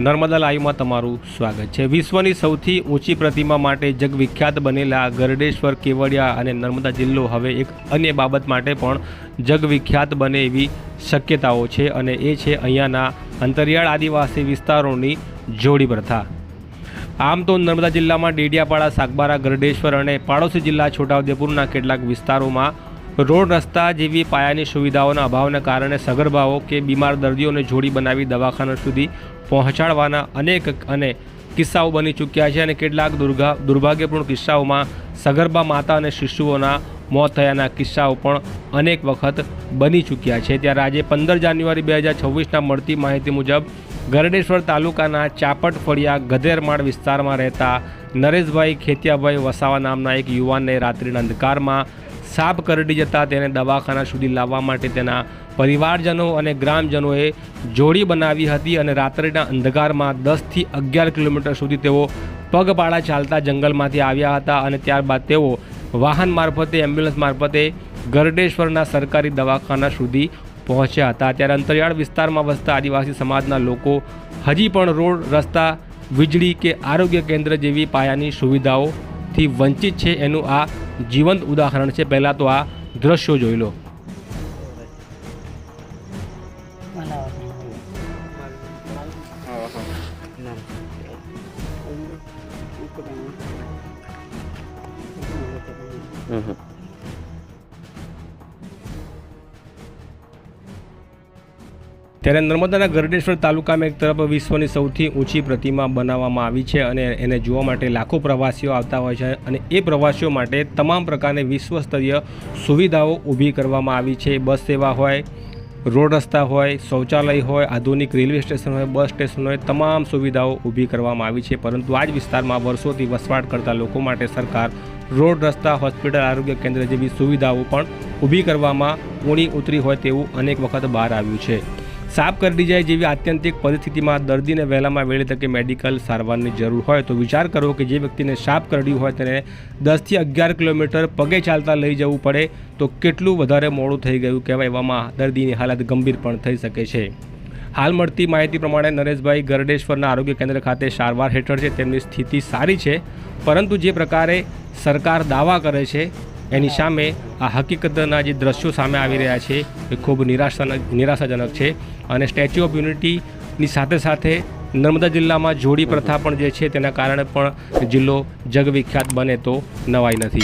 નર્મદા લાઈવમાં તમારું સ્વાગત છે. વિશ્વની સૌથી ઊંચી પ્રતિમા માટે જગવિખ્યાત બનેલા ગરડેશ્વર, કેવડિયા અને નર્મદા જિલ્લો હવે એક અન્ય બાબત માટે પણ જગવિખ્યાત બને એવી શક્યતાઓ છે અને એ છે અહીંયાના અંતરિયાળ આદિવાસી વિસ્તારોની જોડી પ્રથા. આમ તો નર્મદા જિલ્લામાં ડેડિયાપાડા, સાગબારા, ગરડેશ્વર અને પાડોશી જિલ્લા છોટાઉદેપુરના કેટલાક વિસ્તારોમાં રોડ રસ્તા જેવી પાયાની સુવિધાઓના અભાવના કારણે સગર્ભાઓ કે બીમાર દર્દીઓને જોડી બનાવી દવાખાના સુધી પહોંચાડવાના અનેક અને કિસ્સાઓ બની ચૂક્યા છે અને કેટલાક દુર્ગા દુર્ભાગ્યપૂર્ણ કિસ્સાઓમાં સગર્ભા માતા અને શિશુઓના મોત થયાના કિસ્સાઓ પણ અનેક વખત બની ચૂક્યા છે. ત્યારે આજે પંદર જાન્યુઆરી બે હજાર છવ્વીસના મળતી માહિતી મુજબ ગરડેશ્વર તાલુકાના ચાપટ ફળિયા ગધેરમાળ વિસ્તારમાં રહેતા નરેશભાઈ ખેતિયાભાઈ વસાવા નામના એક યુવાનને રાત્રિના અંધકારમાં સાપ કરડી જતા તેને દવાખાના સુધી લાવવા માટે તેના પરિવારજનો અને ગ્રામજનોએ જોડી બનાવી હતી અને રાત્રિના અંધકારમાં દસથી અગિયાર કિલોમીટર સુધી તેઓ પગપાળા ચાલતા જંગલમાંથી આવ્યા હતા અને ત્યારબાદ તેઓ વાહન મારફતે, એમ્બ્યુલન્સ મારફતે ગરડેશ્વરના સરકારી દવાખાના સુધી પહોંચ્યા હતા. ત્યારે અંતરિયાળ વિસ્તારમાં વસતા આદિવાસી સમાજના લોકો હજી પણ રોડ, રસ્તા, વીજળી કે આરોગ્ય કેન્દ્ર જેવી પાયાની સુવિધાઓથી વંચિત છે. એનું આ જીવંત ઉદાહરણ છે. પહેલાં તો આ દ્રશ્યો જોઈ લો. ત્યારે નર્મદાના ગરડેશ્વર તાલુકામાં એક તરફ વિશ્વની સૌથી ઊંચી પ્રતિમા બનાવવામાં આવી છે અને એને જોવા માટે લાખો પ્રવાસીઓ આવતા હોય છે અને એ પ્રવાસીઓ માટે તમામ પ્રકારની વિશ્વ સ્તરીય સુવિધાઓ ઊભી કરવામાં આવી છે. બસ સેવા હોય, રોડ રસ્તા હોય, શૌચાલય હોય, આધુનિક રેલવે સ્ટેશન હોય, બસ સ્ટેશન હોય, તમામ સુવિધાઓ ઊભી કરવામાં આવી છે. પરંતુ આ જ વિસ્તારમાં વર્ષોથી વસવાટ કરતા લોકો માટે સરકાર રોડ રસ્તા, હોસ્પિટલ, આરોગ્ય કેન્દ્ર જેવી સુવિધાઓ પણ ઊભી કરવામાં ઊણી ઉતરી હોય તેવું અનેક વખત બહાર આવ્યું છે. સાપ દી જાય જેવી આત્યંતિક પરિસ્થિતિમાં દર્દીને વહેલામાં વહેલી તકે મેડિકલ સારવારની જરૂર હોય તો વિચાર કરો કે જે વ્યક્તિને સાપ કરડ્યું હોય તેને દસથી અગિયાર કિલોમીટર પગે ચાલતા લઈ જવું પડે તો કેટલું વધારે મોડું થઈ ગયું કહેવાય એવામાં દર્દીની હાલત ગંભીર પણ થઈ શકે છે. હાલ મળતી માહિતી પ્રમાણે નરેશભાઈ ગરડેશ્વરના આરોગ્ય કેન્દ્ર ખાતે સારવાર હેઠળ છે. તેમની સ્થિતિ સારી છે, પરંતુ જે પ્રકારે સરકાર દાવા કરે છે એની સામે આ હકીકતના જે દ્રશ્યો સામે આવી રહ્યા છે, એ ખૂબ નિરાશાજનક નિરાશાજનક છે. અને સ્ટેચ્યુ ઓફ યુનિટીની સાથે સાથે નર્મદા જિલ્લામાં જોડી પ્રથા પણ જે છે, તેના કારણે પણ જિલ્લો જગવિખ્યાત બને તો નવાઈ નથી.